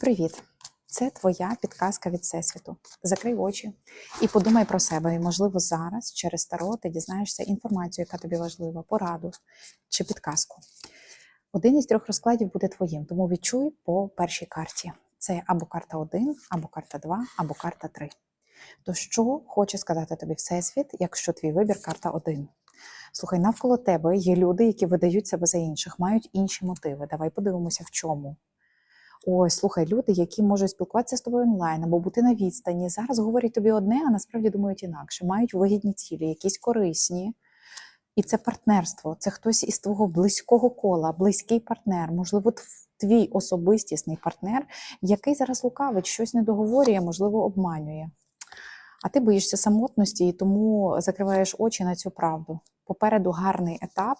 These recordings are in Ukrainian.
Привіт! Це твоя підказка від Всесвіту. Закрий очі і подумай про себе. І, можливо, зараз через таро ти дізнаєшся інформацію, яка тобі важлива, пораду чи підказку. Один із трьох розкладів буде твоїм, тому відчуй по першій карті. Це або карта 1, або карта 2, або карта 3. То що хоче сказати тобі Всесвіт, якщо твій вибір карта 1? Слухай, навколо тебе є люди, які видають себе за інших, мають інші мотиви. Давай подивимося, в чому. Ой, слухай, люди, які можуть спілкуватися з тобою онлайн або бути на відстані, зараз говорять тобі одне, а насправді думають інакше, мають вигідні цілі, якісь корисні. І це партнерство, це хтось із твого близького кола, близький партнер, можливо, твій особистісний партнер, який зараз лукавить, щось не договорює, можливо, обманює. А ти боїшся самотності і тому закриваєш очі на цю правду. Попереду гарний етап,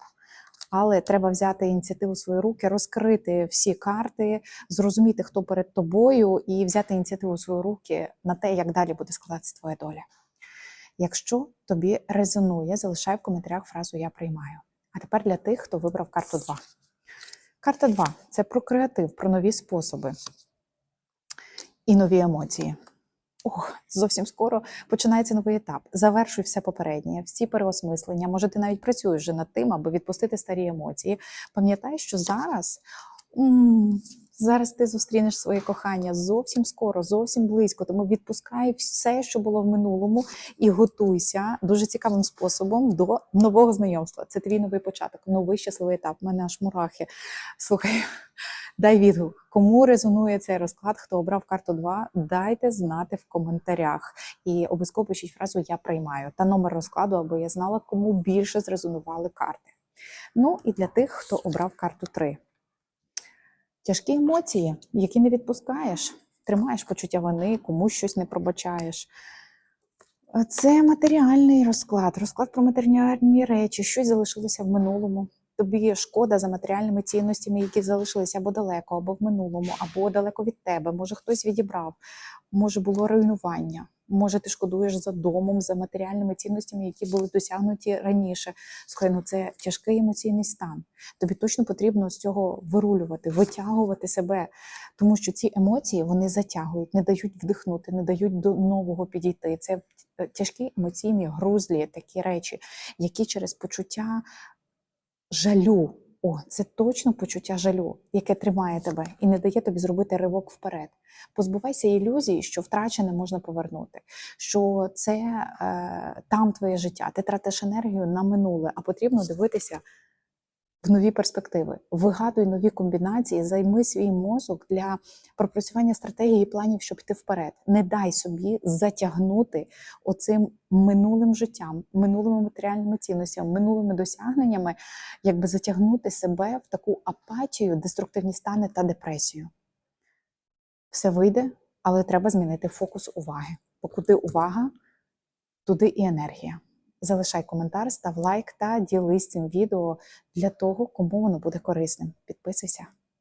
але треба взяти ініціативу в свої руки, розкрити всі карти, зрозуміти, хто перед тобою, і взяти ініціативу в свої руки на те, як далі буде складатися твоя доля. Якщо тобі резонує, залишай в коментарях фразу Я приймаю. А тепер для тих, хто вибрав карту 2. Карта 2 це про креатив, про нові способи і нові емоції. Ох, зовсім скоро починається новий етап. Завершуй все попереднє, всі переосмислення. Може, ти навіть працюєш вже над тим, аби відпустити старі емоції. Пам'ятай, що зараз. м, Зараз ти зустрінеш своє кохання зовсім скоро, зовсім близько. Тому відпускай все, що було в минулому, і готуйся дуже цікавим способом до нового знайомства. Це твій новий початок, новий щасливий етап. У мене аж мурахи. Слухай, дай відгук. Кому резонує цей розклад, хто обрав карту 2, дайте знати в коментарях. І обов'язково пишіть фразу Я приймаю та номер розкладу, аби я знала, кому більше зрезонували карти. Ну і для тих, хто обрав карту 3. Тяжкі емоції, які не відпускаєш, тримаєш почуття вини, комусь щось не пробачаєш. Це матеріальний розклад, розклад про матеріальні речі, щось залишилося в минулому. Тобі шкода за матеріальними цінностями, які залишилися або далеко, або в минулому, або далеко від тебе. Може, хтось відібрав, може було руйнування. Може, ти шкодуєш за домом, за матеріальними цінностями, які були досягнуті раніше. Слухай, ну це тяжкий емоційний стан. Тобі точно потрібно з цього вирулювати, витягувати себе, тому що ці емоції вони затягують, не дають вдихнути, не дають до нового підійти. Це е, тяжкі емоційні грузлі, такі речі, які через почуття жалю. О, це точно почуття жалю, яке тримає тебе і не дає тобі зробити ривок вперед. Позбувайся ілюзії, що втрачене можна повернути, що це е, там твоє життя. Ти тратиш енергію на минуле, а потрібно дивитися нові перспективи. Вигадуй нові комбінації, займи свій мозок для пропрацювання стратегії і планів, щоб йти вперед. Не дай собі затягнути оцим минулим життям, минулими матеріальними цінностями, минулими досягненнями, якби затягнути себе в таку апатію, деструктивні стани та депресію. Все вийде, але треба змінити фокус уваги. Покуди увага, туди і енергія. Залишай коментар, став лайк та ділись цим відео для того, кому воно буде корисним. Підписуйся.